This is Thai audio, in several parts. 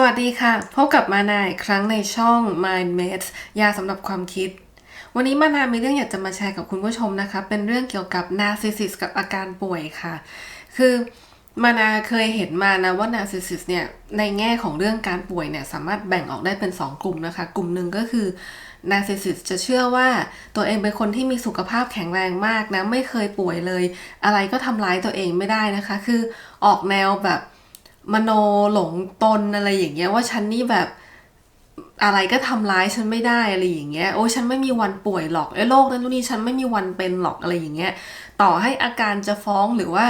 สวัสดีค่ะ พบกับมานาอีกครั้งในช่อง Mind Mates ยาสำหรับความคิด วันนี้มานามีเรื่องอยากจะมาแชร์กับคุณผู้ชมนะคะ เป็นเรื่องเกี่ยวกับ Narcissist กับอาการป่วยค่ะ คือมานาเคยเห็นมานะว่า Narcissist เนี่ย ในแง่ของเรื่องการป่วยเนี่ย สามารถแบ่งออกได้เป็น 2 กลุ่มนะคะ กลุ่มหนึ่งก็คือ Narcissist จะเชื่อว่าตัวเองเป็นคนที่มีสุขภาพแข็งแรงมากนะ ไม่เคยป่วยเลย อะไรก็ทำร้ายตัวเองไม่ได้นะคะ คือออกแนวแบบ มโนหลงตนอะไรอย่างเงี้ยว่าฉันนี่แบบอะไรก็ทำร้ายฉันไม่ได้อะไรอย่างเงี้ยโอ้ฉันไม่มีวันป่วยหรอกไอ้โรคนั้นนู่นนี่ฉันไม่มีวันเป็นหรอกอะไรอย่างเงี้ยต่อให้อาการจะฟ้องหรือว่า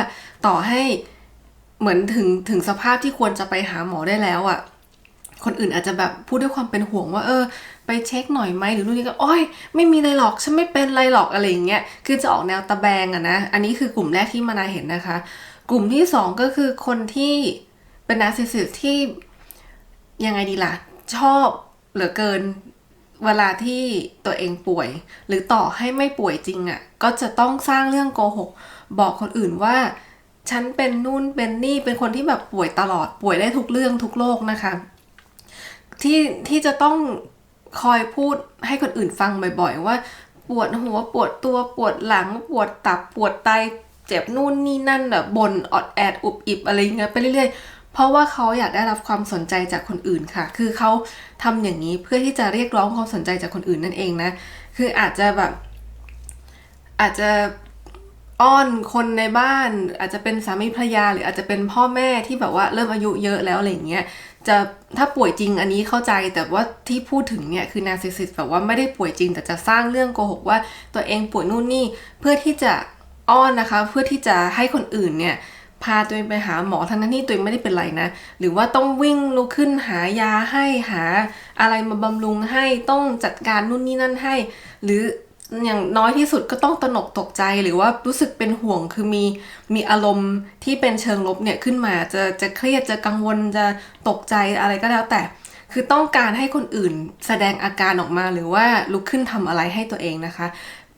ต่อให้เหมือนถึงถึงสภาพที่ควรจะไปหาหมอได้แล้วอะ่ะคนอื่นอาจจะแบบพูดด้วยความเป็นห่วงว่าเออ ไปเช็คหน่อยไหมหรือนู่นนี่ก็โอ้ยไม่มีอะไรหรอกฉันไม่เป็นอะไรหรอกอะไรอย่างเงี้ยคือจะออกแนวตะแบงอะนะอันนี้คือกลุ่มแรกที่มานาเห็นนะคะ กลุ่มที่สองก็คือคนที่ เป็นนาร์ซิสซิสที่ยังไงดีล่ะ ชอบเหลือเกินเวลาที่ตัวเองป่วย หรือต่อให้ไม่ป่วยจริงอะ่ะ ก็จะต้องสร้างเรื่องโกหก บอกคนอื่นว่า ฉันเป็นนู่นเป็นนี่เป็นคนที่แบบป่วยตลอดป่วยได้ทุกเรื่องทุกโรคนะคะ ที่ที่จะต้องคอยพูดให้คนอื่นฟังบ่อยๆ ว่า ปวดหัวปวดตัวปวดหลัง ปวดตับปวดไตเจ็บนู่นนี่นั่นแบบบ่นอดแอดอุบอิบอะไรเงี้ยไปเรื่อยๆ เพราะว่าเขาอยากได้รับความสนใจจากคนอื่นค่ะ คือเขาทำอย่างนี้เพื่อที่จะเรียกร้องความสนใจจากคนอื่นนั่นเองนะ คืออาจจะแบบ อาจจะอ้อนคนในบ้าน อาจจะเป็นสามีภรรยา หรืออาจจะเป็นพ่อแม่ที่แบบว่าเริ่มอายุเยอะแล้วอะไรเงี้ยจะถ้าป่วยจริงอันนี้เข้าใจแต่ว่าที่พูดถึงเนี่ยคือนาซิสิสแบบว่าไม่ได้ป่วยจริง แต่จะสร้างเรื่องโกหกว่าตัวเองป่วยนู่นนี่เพื่อที่จะอ้อนนะคะ เพื่อที่จะให้คนอื่นเนี่ย พาตัวเองไปหาหมอทั้งนั้นที่ตัวเองไม่ได้เป็นไรนะ หรือว่าต้องวิ่งลุกขึ้นหายาให้หาอะไรมาบำรุงให้ต้องจัดการนู่นนี่นั่นให้ หรืออย่างน้อยที่สุดก็ต้องตนกตกใจหรือว่ารู้สึกเป็นห่วงคือมีมีอารมณ์ที่เป็นเชิงลบเนี่ยขึ้นมาจะจะเครียดจะกังวลจะตกใจอะไรก็แล้วแต่ คือต้องการให้คนอื่นแสดงอาการออกมาหรือว่าลุกขึ้นทำอะไรให้ตัวเองนะคะ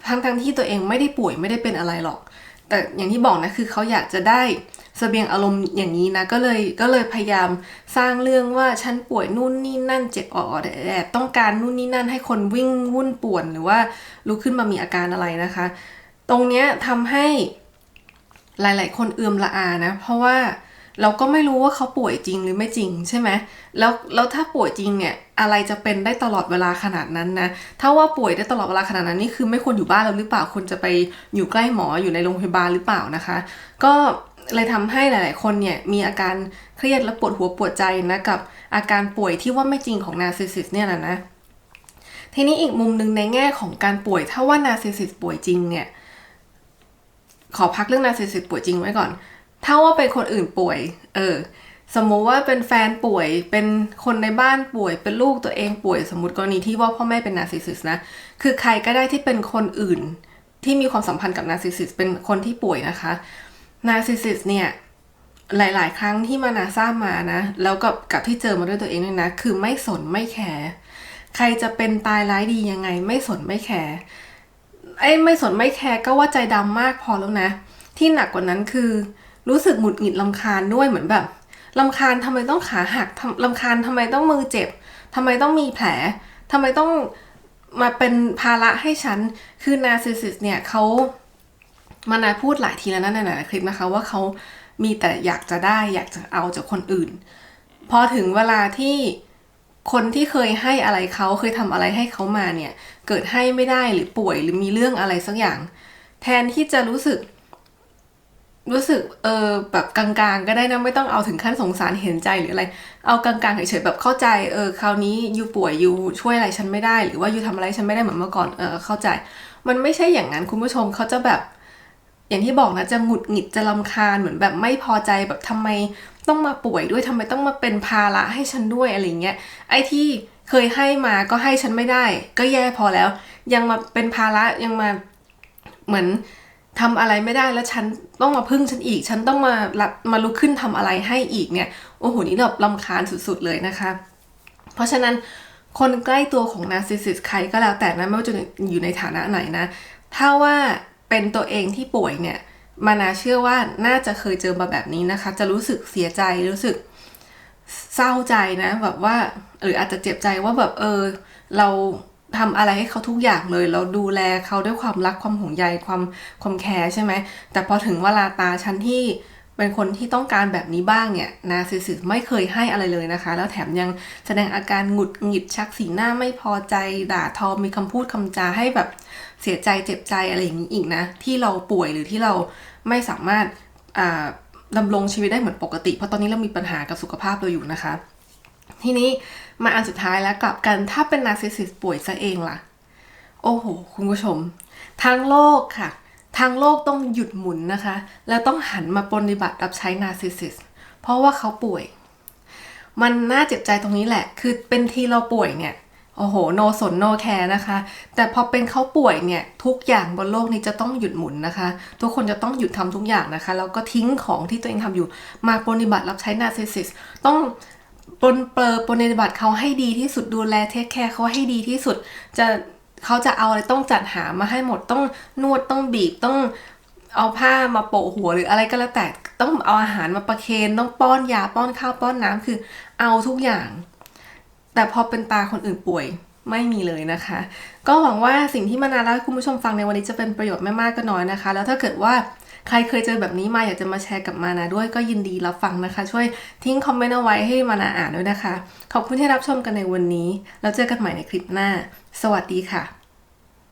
ทั้งทั้งที่ตัวเองไม่ได้ป่วยไม่ได้เป็นอะไรหรอก แต่อย่างที่บอกนะคือเขาอยากจะได้สเสบียงอารมณ์อย่างนี้นะก็เลยก็เลยพยายามสร้างเรื่องว่าฉันป่วยนู่นนี่นั่นเจ็บออดแอดต้องการนู่นนี่นั่นให้คนวิ่งวุ่นป่วนหรือว่าลุกขึ้นมามีอาการอะไรนะคะ ตรงเนี้ยทำให้หลาย ๆ คนเอือมละอานะ เพราะว่า เราก็ไม่รู้ว่าเขาป่วยจริงหรือไม่จริงใช่ไหมแล้วแล้วถ้าป่วยจริงเนี่ยอะไรจะเป็นได้ตลอดเวลาขนาดนั้นนะถ้าว่าป่วยได้ตลอดเวลาขนาดนั้นนี่คือไม่ควรอยู่บ้านแล้วหรือเปล่าควรจะไปอยู่ใกล้หมออยู่ในโรงพยาบาลหรือเปล่านะคะ ก็เลยทำให้หลาย ๆ คนเนี่ยมีอาการเครียดและปวดหัวปวดใจนะกับอาการป่วยที่ว่าไม่จริงของนาซิสซิสเนี่ยแหละนะทีนี้อีกมุมหนึ่งในแง่ของการป่วยถ้าว่านาซิสซิสป่วยจริงเนี่ยขอพักเรื่องนาซิสซิสป่วยจริงไว้ก่อน ถ้าว่าเป็นคนอื่นป่วย เออ สมมุติว่าเป็นแฟนป่วย เป็นคนในบ้านป่วย เป็นลูกตัวเองป่วย สมมติกรณีที่ว่าพ่อแม่เป็นนาร์ซิสซิสนะ คือใครก็ได้ที่เป็นคนอื่น ที่มีความสัมพันธ์กับนาร์ซิสซิสเป็นคนที่ป่วยนะคะ นาร์ซิสซิสเนี่ยหลาย ๆ ครั้งที่มานาทราบมานะ แล้วกับกับที่เจอมาด้วยตัวเองเนี่ยนะ คือไม่สนไม่แคร์ใครจะเป็นตายร้ายดียังไง ไม่สนไม่แคร์ไอ้ไม่สนไม่แคร์ก็ว่าใจดำมากพอแล้วนะ ที่หนักกว่านั้นคือ รู้สึกหงุดหงิดลำคาญด้วยเหมือนแบบลำคาญทำไมต้องขาหักลำคาญทำไมต้องมือเจ็บทำไมต้องมีแผลทำไมต้องมาเป็นภาระให้ฉัน คือนาซิสิสเนี่ยเขามานาพูดหลายทีแล้วนะในหลายคลิปนะคะ ว่าเขามีแต่อยากจะได้อยากจะเอาจากคนอื่น พอถึงเวลาที่คนที่เคยให้อะไรเขาเคยทำอะไรให้เขามาเนี่ย เกิดให้ไม่ได้หรือป่วยหรือมีเรื่องอะไรสักอย่าง แทนที่จะรู้สึก รู้สึกเออแบบกลางๆ ก็ได้นะไม่ต้องเอาถึงขั้นสงสารเห็นใจหรืออะไร เอากลางๆเฉยๆแบบเข้าใจเออคราวนี้ยูป่วยยูช่วยอะไรฉันไม่ได้ หรือว่ายูทำอะไรฉันไม่ได้เหมือนเมื่อก่อนเออเข้าใจ มันไม่ใช่อย่างนั้นคุณผู้ชมเขาจะแบบ อย่างที่บอกนะจะหงุดหงิดจะลำคาญเหมือนแบบไม่พอใจแบบทำไมต้องมาป่วยด้วยทำไมต้องมาเป็นภาระให้ฉันด้วยอะไรเงี้ยไอ้ที่เคยให้มาก็ให้ฉันไม่ได้ ก็แย่พอแล้ว ยังมาเป็นภาระยังมาเหมือน ทำอะไรไม่ได้แล้วฉันต้องมาพึ่งฉันอีก ฉันต้องมารับมาลุกขึ้นทำอะไรให้อีกเนี่ยโอ้โหนี่แบบลำคาญสุดๆเลยนะคะ เพราะฉะนั้นคนใกล้ตัวของนาร์ซิสซิสใครก็แล้วแต่นะไม่ว่าจะอยู่ในฐานะไหนนะ ถ้าว่าเป็นตัวเองที่ป่วยเนี่ยมานาเชื่อว่าน่าจะเคยเจอมาแบบนี้นะคะ จะรู้สึกเสียใจรู้สึกเศร้าใจนะแบบว่าหรืออาจจะเจ็บใจว่าแบบเออ เรา ทำอะไรให้เขาทุกอย่างเลยเราดูแลเขาด้วยความรักความห่วงใยความความแคร์ใช่ไหม แต่พอถึงเวลาตาฉันที่เป็นคนที่ต้องการแบบนี้บ้างเนี่ยนาซิซิสไม่เคยให้อะไรเลยนะคะ แล้วแถมยังแสดงอาการหงุดหงิดชักสีหน้าไม่พอใจด่าทอมีคำพูดคำจาให้แบบเสียใจเจ็บใจอะไรอย่างนี้อีกนะ ที่เราป่วยหรือที่เราไม่สามารถดำรงชีวิตได้เหมือนปกติ เพราะตอนนี้เรามีปัญหากับสุขภาพเราอยู่นะคะ ทีนี้มาอันสุดท้ายแล้วกลับกันถ้าเป็นนาร์ซิสซิสป่วยซะเองล่ะ โอ้โห คุณผู้ชมทั้งโลกค่ะทั้งโลกต้องหยุดหมุนนะคะ แล้วต้องหันมาปฏิบัติรับใช้นาร์ซิสซิสเพราะว่าเขาป่วย มันน่าเจ็บใจตรงนี้แหละ คือเป็นทีเราป่วยเนี่ยโอ้โห โนสนโนแคร์นะคะ แต่พอเป็นเขาป่วยเนี่ย ทุกอย่างบนโลกนี้จะต้องหยุดหมุนนะคะ ทุกคนจะต้องหยุดทำทุกอย่างนะคะ แล้วก็ทิ้งของที่ตัวเองทำอยู่ มาปฏิบัติรับใช้นาซิสซิสต้อง ปนเปลือปฏิบัติเขาให้ดีที่สุดดูแลเทคแคร์เขาให้ดีที่สุด จะเขาจะเอาอะไรต้องจัดหามาให้หมดต้องนวดต้องบีบต้องเอาผ้ามาโปะหัวหรืออะไรก็แล้วแต่ต้องเอาอาหารมาประเคนต้องป้อนยาป้อนข้าวป้อนน้ำคือเอาทุกอย่าง แต่พอเป็นตาคนอื่นป่วยไม่มีเลยนะคะ ก็หวังว่าสิ่งที่มานาแล้วให้คุณผู้ชมฟังในวันนี้จะเป็นประโยชน์ไม่มากก็น้อยนะคะ แล้วถ้าเกิดว่า ใครเคยเจอแบบนี้มาอยากจะมาแชร์กับมานาด้วยก็ยินดีรับฟังนะคะ ช่วยทิ้งคอมเมนต์เอาไว้ให้มานาอ่านด้วยนะคะ ขอบคุณที่รับชมกันในวันนี้ แล้วเจอกันใหม่ในคลิปหน้า สวัสดีค่ะ